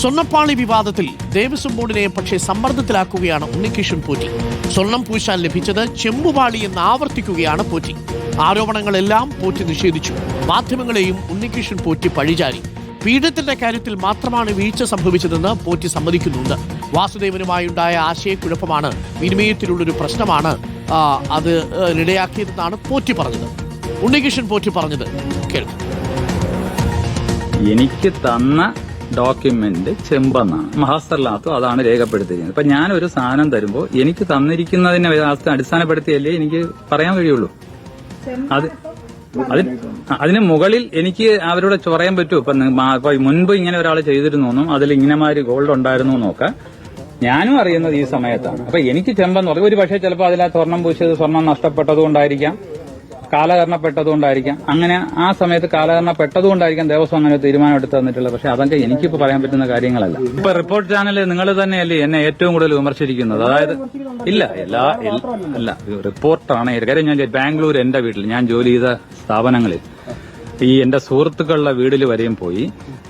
സ്വർണപ്പാളി വിവാദത്തിൽ ദേവസ്വം ബോർഡിനെ പക്ഷേ സമ്മർദ്ദത്തിലാക്കുകയാണ് ഉണ്ണികൃഷ്ണൻ പോറ്റി. സ്വർണം പൂശാൻ ലഭിച്ചത് ചെമ്പുപാളി എന്ന് ആവർത്തിക്കുകയാണ് പോറ്റി. ആരോപണങ്ങളെല്ലാം പോറ്റി നിഷേധിച്ചു. മാധ്യമങ്ങളെയും ഉണ്ണികൃഷ്ണൻ പോറ്റി പഴിചാരി. പീഠത്തിന്റെ കാര്യത്തിൽ മാത്രമാണ് വീഴ്ച സംഭവിച്ചതെന്ന് പോറ്റി സമ്മതിക്കുന്നുണ്ട്. വാസുദേവനുമായുണ്ടായ ആശയക്കുഴപ്പമാണ് വിനിമയത്തിലുള്ളൊരു പ്രശ്നമാണ് അത് ഇടയാക്കിയതെന്നാണ് പോറ്റി പറഞ്ഞത്. ഉണ്ണികൃഷ്ണൻ പോറ്റി പറഞ്ഞത് കേൾക്കാം. എനിക്ക് തന്ന ഡോക്യുമെന്റ് ചെമ്പെന്നാണ്. മഹാസ്ഥലിനകത്തും അതാണ് രേഖപ്പെടുത്തിയിരിക്കുന്നത്. അപ്പൊ ഞാൻ ഒരു സാധനം തരുമ്പോൾ എനിക്ക് തന്നിരിക്കുന്നതിനെ അടിസ്ഥാനപ്പെടുത്തിയല്ലേ എനിക്ക് പറയാൻ കഴിയുള്ളൂ? അത് അതിന് അതിന് മുകളിൽ എനിക്ക് അവരോട് ചൊറയാൻ പറ്റുമോ ഇപ്പൊ മുൻപ് ഇങ്ങനെ ഒരാൾ ചെയ്തിരുന്നു എന്നും അതിൽ ഇങ്ങനെ ഇങ്ങനെമാര് ഗോൾഡ് ഉണ്ടായിരുന്നു എന്നൊക്കെ ഞാനും അറിയുന്നത് ഈ സമയത്താണ്. അപ്പൊ എനിക്ക് ചെമ്പെന്ന് പറയും. ഒരു പക്ഷേ ചിലപ്പോൾ അതിൽ ആ സ്വർണം പൂശിയത് സ്വർണം നഷ്ടപ്പെട്ടതുകൊണ്ടായിരിക്കാം. കാലഹരണപ്പെട്ടതുകൊണ്ടായിരിക്കാം. അങ്ങനെ ആ സമയത്ത് കാലഹരണപ്പെട്ടതുകൊണ്ടായിരിക്കാം ദേവസ്വം അങ്ങനെ തീരുമാനം എടുത്തു തന്നിട്ടുള്ളത്. പക്ഷെ അതൊക്കെ എനിക്കിപ്പോ പറയാൻ പറ്റുന്ന കാര്യങ്ങളല്ല. ഇപ്പൊ റിപ്പോർട്ട് ചാനൽ നിങ്ങൾ തന്നെയല്ലേ എന്നെ ഏറ്റവും കൂടുതൽ വിമർശിക്കുന്നത് അതായത് ഇല്ല എല്ലാ അല്ല റിപ്പോർട്ടാണ് കാര്യം ഞാൻ ബാംഗ്ലൂർ എന്റെ വീട്ടിൽ ഞാൻ ജോലി ചെയ്ത സ്ഥാപനങ്ങളിൽ ഈ എന്റെ സുഹൃത്തുക്കളുടെ വീട്ടിൽ വരെയും പോയി.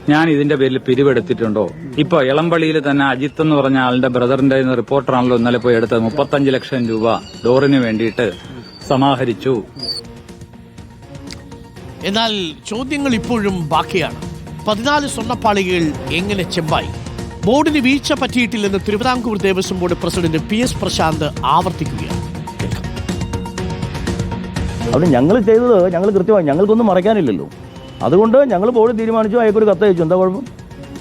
ഞാൻ ഇതിന്റെ പേരിൽ പിരിവെടുത്തിട്ടുണ്ടോ? ഇപ്പൊ ഇളമ്പള്ളിയിൽ തന്നെ അജിത്ത് എന്ന് പറഞ്ഞ ആളുടെ ബ്രദറിന്റെ റിപ്പോർട്ടറാണല്ലോ ഇന്നലെ പോയി എടുത്തത്. മുപ്പത്തഞ്ച് ലക്ഷം രൂപ ഡോറിന് വേണ്ടിയിട്ട് സമാഹരിച്ചു. എന്നാൽ ചോദ്യങ്ങൾ ഇപ്പോഴും ബാക്കിയാണ്. പതിനാല് സ്വർണപ്പാളികൾ എങ്ങനെ ചെമ്പായി? ബോർഡിന് വീഴ്ച പറ്റിയിട്ടില്ലെന്ന് Thiruvithamkoor Devaswom board president P S Prasanth ആവർത്തിക്കുകയാണ്. അവിടെ ഞങ്ങൾ ചെയ്തത് ഞങ്ങൾ കൃത്യമായി ഞങ്ങൾക്കൊന്നും മറയ്ക്കാനില്ലല്ലോ. അതുകൊണ്ട് ഞങ്ങൾ ബോർഡ് തീരുമാനിച്ചു അയക്കൊരു കത്ത് അയച്ചു. എന്താ കുഴപ്പം?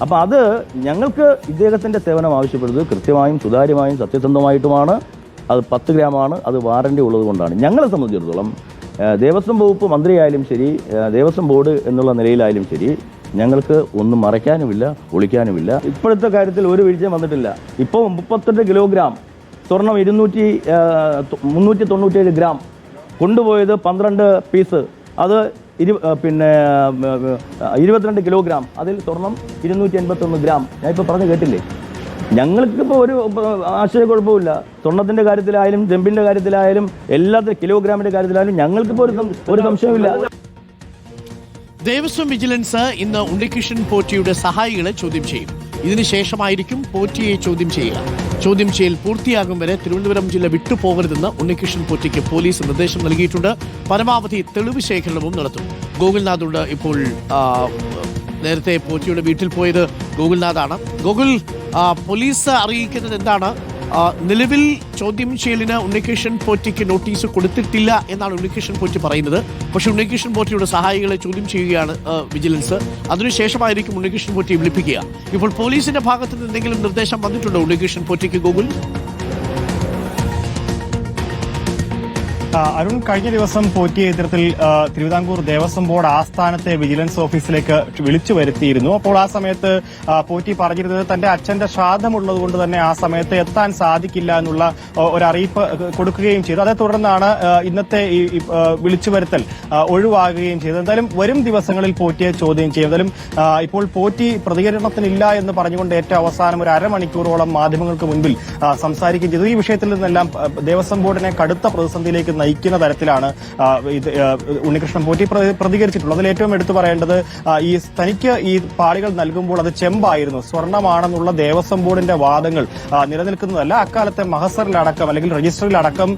അപ്പം അത് ഞങ്ങൾക്ക് ഇദ്ദേഹത്തിന്റെ സേവനം ആവശ്യപ്പെടുന്നത് കൃത്യമായും സുതാര്യമായും സത്യസന്ധമായിട്ടുമാണ്. അത് പത്ത് ഗ്രാമാണ് അത് വാറണ്ടി ഉള്ളത് കൊണ്ടാണ് ഞങ്ങളെ സംബന്ധിച്ചിടത്തോളം ദേവസ്വം വകുപ്പ് മന്ത്രിയായാലും ശരി ദേവസ്വം ബോർഡ് എന്നുള്ള നിലയിലായാലും ശരി ഞങ്ങൾക്ക് ഒന്നും മറയ്ക്കാനുമില്ല ഒളിക്കാനുമില്ല ഇപ്പോഴത്തെ കാര്യത്തിൽ ഒരു വീഴ്ചയും വന്നിട്ടില്ല. ഇപ്പോൾ മുപ്പത്തെട്ട് കിലോഗ്രാം സ്വർണം ഇരുന്നൂറ്റി മുന്നൂറ്റി തൊണ്ണൂറ്റേഴ് ഗ്രാം കൊണ്ടുപോയത് പന്ത്രണ്ട് പീസ്. അത് ഇരു പിന്നെ ഇരുപത്തിരണ്ട് കിലോഗ്രാം. അതിൽ സ്വർണം ഇരുന്നൂറ്റി എൺപത്തൊന്ന് ഗ്രാം. ഞാൻ ഇപ്പോൾ പറഞ്ഞു കേട്ടില്ലേ? ഞങ്ങൾക്കിപ്പോൾ ഒരു ആശയക്കുഴപ്പമില്ല സ്വർണത്തിന്റെ കാര്യത്തിലായാലും ചെമ്പിന്റെ കാര്യത്തിലായാലും എല്ലാത്തിനും കിലോഗ്രാമിന്റെ കാര്യത്തിലായാലും ഞങ്ങൾക്കിപ്പോൾ ഒരു ഒരു സംശയമില്ല ദേവസ്വം വിജിലൻസ് ഇന്ന് ഉണ്ണികൃഷ്ണൻ പോറ്റിയുടെ സഹായികളെ ചോദ്യം ചെയ്യും. ഇതിനുശേഷമായിരിക്കും പോറ്റിയെ ചോദ്യം ചെയ്യുക. ചോദ്യം ചെയ്യൽ പൂർത്തിയാകും വരെ തിരുവനന്തപുരം ജില്ല വിട്ടുപോകരുതെന്ന് ഉണ്ണികൃഷ്ണൻ പോറ്റിക്ക് പോലീസ് നിർദ്ദേശം നൽകിയിട്ടുണ്ട്. പരമാവധി തെളിവ് ശേഖരണവും നടത്തും. ഗോകുൽനാഥോട് ഇപ്പോൾ നേരത്തെ പോറ്റിയുടെ വീട്ടിൽ പോയത് ഗോകുൽനാഥാണ്. ഗോകുൽ പോലീസ് അറിയിക്കുന്നത് എന്താണ്? നിലവിൽ ചോദ്യം ചെയ്യലിന് ഉണ്ണികൃഷ്ണൻ പോറ്റിക്ക് നോട്ടീസ് കൊടുത്തിട്ടില്ല എന്നാണ് ഉണ്ണികൃഷ്ണൻ പോറ്റി പറയുന്നത്. പക്ഷേ ഉണ്ണികൃഷ്ണൻ പോറ്റിയുടെ സഹായികളെ ചോദ്യം ചെയ്യുകയാണ് വിജിലൻസ്. അതിനുശേഷമായിരിക്കും ഉണ്ണികൃഷ്ണൻ പോറ്റി വിളിപ്പിക്കുക. ഇപ്പോൾ പോലീസിന്റെ ഭാഗത്ത് നിന്ന് എന്തെങ്കിലും നിർദ്ദേശം വന്നിട്ടുണ്ടോ ഉണ്ണികൃഷ്ണൻ പോറ്റിക്ക് ഗൂഗിൾ? അരുൺ കഴിഞ്ഞ ദിവസം പോറ്റിയ ഇത്തരത്തിൽ തിരുവിതാംകൂർ ദേവസ്വം ബോർഡ് ആസ്ഥാനത്തെ വിജിലൻസ് ഓഫീസിലേക്ക് വിളിച്ചു വരുത്തിയിരുന്നു. അപ്പോൾ ആ സമയത്ത് പോറ്റി പറഞ്ഞിരുന്നത് തന്റെ അച്ഛന്റെ ശ്രാദ്ധമുള്ളത് കൊണ്ട് തന്നെ ആ സമയത്ത് എത്താൻ സാധിക്കില്ല എന്നുള്ള ഒരു അറിയിപ്പ് കൊടുക്കുകയും ചെയ്തു. അതേ തുടർന്നാണ് ഇന്നത്തെ ഈ വിളിച്ചു വരുത്തൽ ഒഴിവാകുകയും ചെയ്തത്. എന്തായാലും വരും ദിവസങ്ങളിൽ പോറ്റിയെ ചോദ്യം ചെയ്യും. എന്തായാലും ഇപ്പോൾ പോറ്റി പ്രതികരണത്തിനില്ല എന്ന് പറഞ്ഞുകൊണ്ട് ഏറ്റവും അവസാനം ഒരു അരമണിക്കൂറോളം മാധ്യമങ്ങൾക്ക് മുൻപിൽ സംസാരിക്കുകയും ചെയ്തു. ഈ വിഷയത്തിൽ നിന്നെല്ലാം ദേവസ്വം ബോർഡിനെ കടുത്ത പ്രതിസന്ധിയിലേക്ക് നയിക്കുന്ന തരത്തിലാണ് ഇത് ഉണ്ണികൃഷ്ണൻ പോറ്റി പ്രതികരിച്ചിട്ടുള്ളത്. അതിൽ ഏറ്റവും എടുത്തു പറയേണ്ടത് ഈ തനിക്ക് ഈ പാളികൾ നൽകുമ്പോൾ അത് ചെമ്പായിരുന്നു. സ്വർണമാണെന്നുള്ള ദേവസ്വം ബോർഡിന്റെ വാദങ്ങൾ നിലനിൽക്കുന്നതല്ല. അക്കാലത്തെ മഹസറിലടക്കം അല്ലെങ്കിൽ രജിസ്റ്ററിലടക്കം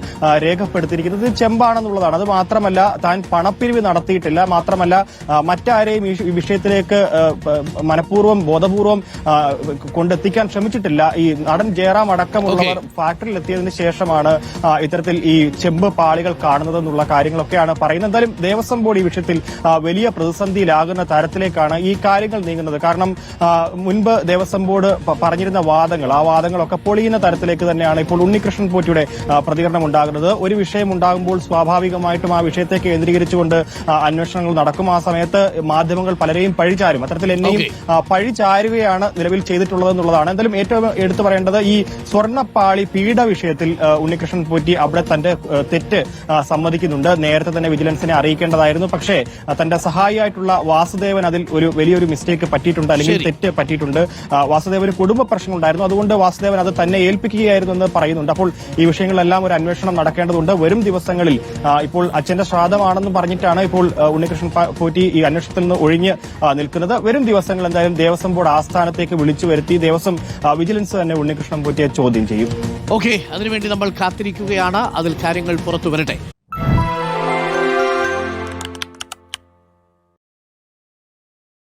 രേഖപ്പെടുത്തിയിരിക്കുന്നത് ചെമ്പാണെന്നുള്ളതാണ്. അത് മാത്രമല്ല താൻ പണപ്പിരിവ് നടത്തിയിട്ടില്ല. മാത്രമല്ല മറ്റാരെയും ഈ വിഷയത്തിലേക്ക് മനഃപൂർവം ബോധപൂർവം കൊണ്ടെത്തിക്കാൻ ശ്രമിച്ചിട്ടില്ല. ഈ നടൻ ജയറാം അടക്കമുള്ളവർ ഫാക്ടറിയിൽ എത്തിയതിനു ശേഷമാണ് ഇത്തരത്തിൽ ഈ ചെമ്പ് പാളികൾ കാണുന്നതെന്നുള്ള കാര്യങ്ങളൊക്കെയാണ് പറയുന്നത്. എന്തായാലും ദേവസ്വം ബോർഡ് ഈ വിഷയത്തിൽ വലിയ പ്രതിസന്ധിയിലാകുന്ന തരത്തിലേക്കാണ് ഈ കാര്യങ്ങൾ നീങ്ങുന്നത്. കാരണം മുൻപ് ദേവസ്വം ബോർഡ് പറഞ്ഞിരുന്ന വാദങ്ങൾ ആ വാദങ്ങളൊക്കെ പൊളിയുന്ന തരത്തിലേക്ക് തന്നെയാണ് ഇപ്പോൾ ഉണ്ണികൃഷ്ണൻ പോറ്റിയുടെ പ്രതികരണം ഉണ്ടാകുന്നത്. ഒരു വിഷയം ഉണ്ടാകുമ്പോൾ സ്വാഭാവികമായിട്ടും ആ വിഷയത്തെ കേന്ദ്രീകരിച്ചുകൊണ്ട് അന്വേഷണങ്ങൾ നടക്കും. ആ സമയത്ത് മാധ്യമങ്ങൾ പലരെയും പഴിചാരും. അത്തരത്തിൽ എന്നെയും Okay. ആ, പഴി ചാരുകയാണ് നിലവിൽ ചെയ്തിട്ടുള്ളത് എന്നുള്ളതാണ് എന്തായാലും ഏറ്റവും എടുത്തു പറയേണ്ടത് ഈ സ്വർണപ്പാളി പീഡ വിഷയത്തിൽ ഉണ്ണികൃഷ്ണൻ പോറ്റി അവിടെ തന്റെ തെറ്റ് സമ്മതിക്കുന്നുണ്ട്. നേരത്തെ തന്നെ വിജിലൻസിനെ അറിയിക്കേണ്ടതായിരുന്നു. പക്ഷേ തന്റെ സഹായിയായിട്ടുള്ള വാസുദേവൻ അതിൽ ഒരു വലിയൊരു മിസ്റ്റേക്ക് പറ്റിയിട്ടുണ്ട് അല്ലെങ്കിൽ തെറ്റ് പറ്റിയിട്ടുണ്ട്. വാസുദേവന് കുടുംബ പ്രശ്നങ്ങളുണ്ടായിരുന്നു. അതുകൊണ്ട് വാസുദേവൻ അത് തന്നെ ഏൽപ്പിക്കുകയായിരുന്നു എന്ന് പറയുന്നുണ്ട്. അപ്പോൾ ഈ വിഷയങ്ങളെല്ലാം ഒരു അന്വേഷണം നടക്കേണ്ടതുണ്ട്. വരും ദിവസങ്ങളിൽ ഇപ്പോൾ അച്ഛന്റെ ശ്രാദ്ധമാണെന്ന് പറഞ്ഞിട്ടാണ് ഇപ്പോൾ ഉണ്ണികൃഷ്ണൻ പോറ്റി ഈ അന്വേഷണത്തിൽ നിന്ന് ഒഴിഞ്ഞ് നിൽക്കുന്നത്. വരും ദിവസങ്ങൾ എന്തായാലും ദേവസ്വം ബോർഡ് ആസ്ഥാനത്തേക്ക് വിളിച്ചു വരുത്തി ദേവസ്വം വിജിലൻസ് തന്നെ ഉണ്ണികൃഷ്ണൻ പോറ്റിയെ ചോദ്യം ചെയ്യും. ഓക്കെ അതിനുവേണ്ടി നമ്മൾ കാത്തിരിക്കുകയാണ്. അതിൽ കാര്യങ്ങൾ പുറത്തു വരട്ടെ